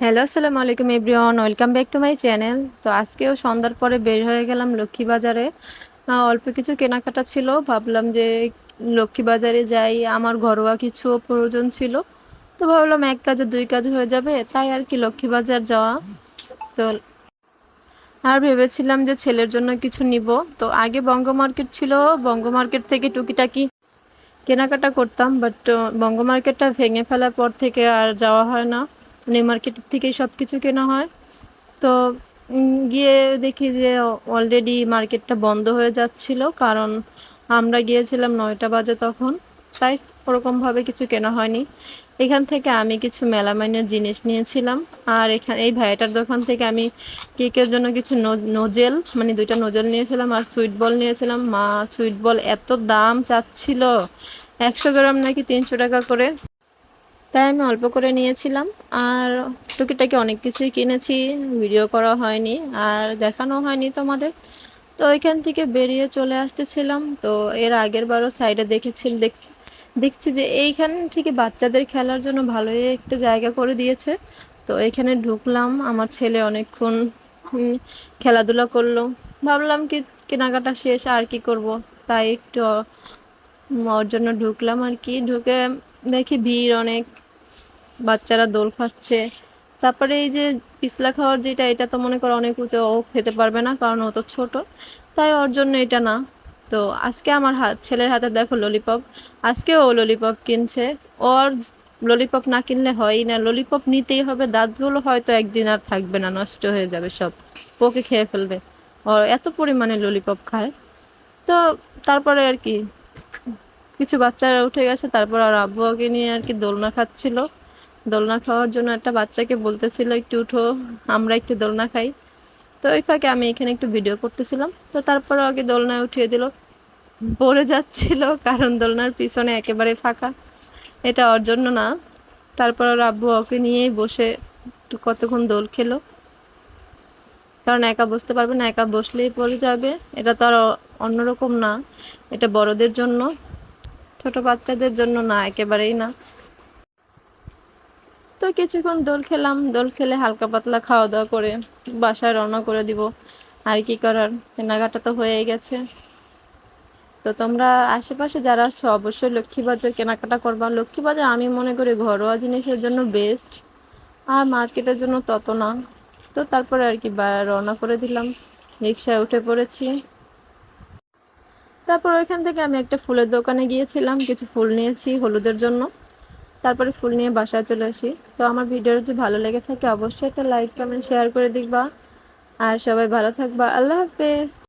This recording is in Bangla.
হ্যালো, আসসালামু আলাইকুম everyone. Welcome back to my channel. তো আজকেও সন্ধ্যার পরে বের হয়ে গেলাম লক্ষ্মী বাজারে অল্প কিছু কেনাকাটা ছিল। ভাবলাম যে লক্ষ্মী বাজারে যাই, আমার ঘরোয়া কিছু প্রয়োজন ছিল। তো ভাবলাম এক কাজে, দুই কাজ হয়ে যাবে। তাই আর কি লক্ষ্মী বাজার যাওয়া। তো আর ভেবেছিলাম যে ছেলের জন্য কিছু নিব। তো আগে বঙ্গ মার্কেট ছিল। বঙ্গ মার্কেট থেকে টুকিটাকি কেনাকাটা করতাম। বাট, বঙ্গ মার্কেটটা ভেঙে ফেলার পর থেকে আর যাওয়া হয় না। নিউ মার্কেটের থেকেই সব কিছু কেনা হয়। তো গিয়ে দেখি যে অলরেডি মার্কেটটা বন্ধ হয়ে যাচ্ছিল, কারণ আমরা গিয়েছিলাম নয়টা বাজে তখন, তাই ওরকমভাবে কিছু কেনা হয়নি। এখান থেকে আমি কিছু মেলামাইনের জিনিস নিয়েছিলাম, আর এখানে, এই ভাইটার দোকান থেকে আমি কেকের জন্য কিছু নোজেল মানে দুইটা নোজেল নিয়েছিলাম, আর সুইট বল নিয়েছিলাম। মা সুইট বল এত দাম চাচ্ছিল, একশো গ্রাম নাকি তিনশো টাকা করে। তাই আমি অল্প করে নিয়েছিলাম। আর টুকিটাকি অনেক কিছুই কিনেছি, ভিডিও করা হয়নি আর দেখানো হয়নি তোমাদের। তো ওইখান থেকে বেরিয়ে চলে আসতেছিলাম। তো এর আগের বারও সাইডে দেখেছি, দেখ- দেখছি যে এইখান থেকে বাচ্চাদের খেলার জন্য ভালোই একটা জায়গা করে দিয়েছে। তো এখানে ঢুকলাম, আমার ছেলে অনেকক্ষণ খেলাধুলা করল। ভাবলাম কি কেনাকাটা শেষ, আর কি করব? তাই একটু ওর জন্য ঢুকলাম আর কি। ঢুকে দেখি ভিড় অনেক। বাচ্চারা দোল খাচ্ছে। তারপরে এই যে পিছলা খাওয়ার যেটা, এটা তো মনে করো অনেক উঁচু, ও খেতে পারবে না কারণ ও তো ছোট। তাই ওর জন্য এটা না। তো আজকে আমার হাত ছেলের হাতে দেখো ললিপপ আজকে ও ললিপপ কিনছে। ওর ললিপপ না কিনলে হয়ই না। ললিপপ নিতেই হবে। দাঁতগুলো হয়তো একদিন আর থাকবে না, নষ্ট হয়ে যাবে সব। পোকে খেয়ে ফেলবে। ওর এত পরিমাণে ললিপপ খায়। তো তারপরে আর কি, কিছু বাচ্চারা উঠে গেছে। তারপর আর আব্বু ওকে নিয়ে আর কি দোলনা খাচ্ছিল। দোলনা খাওয়ার জন্য একটা বাচ্চাকে বলতেছিল, একটু উঠো, আমরা একটু দোলনা খাই। তো ওই ফাঁকে আমি এখানে একটু ভিডিও করতেছিলাম। তো তারপরে আগে দোলনায় উঠিয়ে দিল। পড়ে যাচ্ছিল, কারণ দোলনার পিছনে একেবারে ফাঁকা। এটা ওর জন্য না। তারপর ওর আব্বু ওকে নিয়েই বসে একটু কতক্ষণ দোল খেলো। কারণ একা বসতে পারবে না, একা বসলেই পড়ে যাবে। এটা তো আর অন্যরকম না। এটা বড়দের জন্য, ছোট বাচ্চাদের জন্য না, একেবারেই না। তো কিছুক্ষণ দোল খেলাম, দোল খেলে হালকা পাতলা খাওয়া দাওয়া করে বাসায় রওনা করে দিব। আর কি করার? কেনাকাটা তো হয়েই গেছে। তো তোমরা আশেপাশে যারা আছো, অবশ্যই লক্ষ্মী লক্ষ্মীবাজার কেনাকাটা করবা। লক্ষ্মীবাজার আমি মনে করি ঘরোয়া জিনিসের জন্য বেস্ট আর মার্কেটের জন্য তত না। তো তারপরে আর কি রওনা করে দিলাম। রিক্সায় উঠে পড়েছি। তারপর ওইখান থেকে আমি একটা ফুলের দোকানে গিয়েছিলাম। কিছু ফুল নিয়েছি হলুদের জন্য। তারপরে ফুল নিয়ে বাসায় চলে আসি। তো আমার ভিডিও যদি ভালো লেগে থাকে, অবশ্যই একটা লাইক কমেন্ট শেয়ার করে দিবা। আর সবাই ভালো থাকবা। আল্লাহ হাফেজ।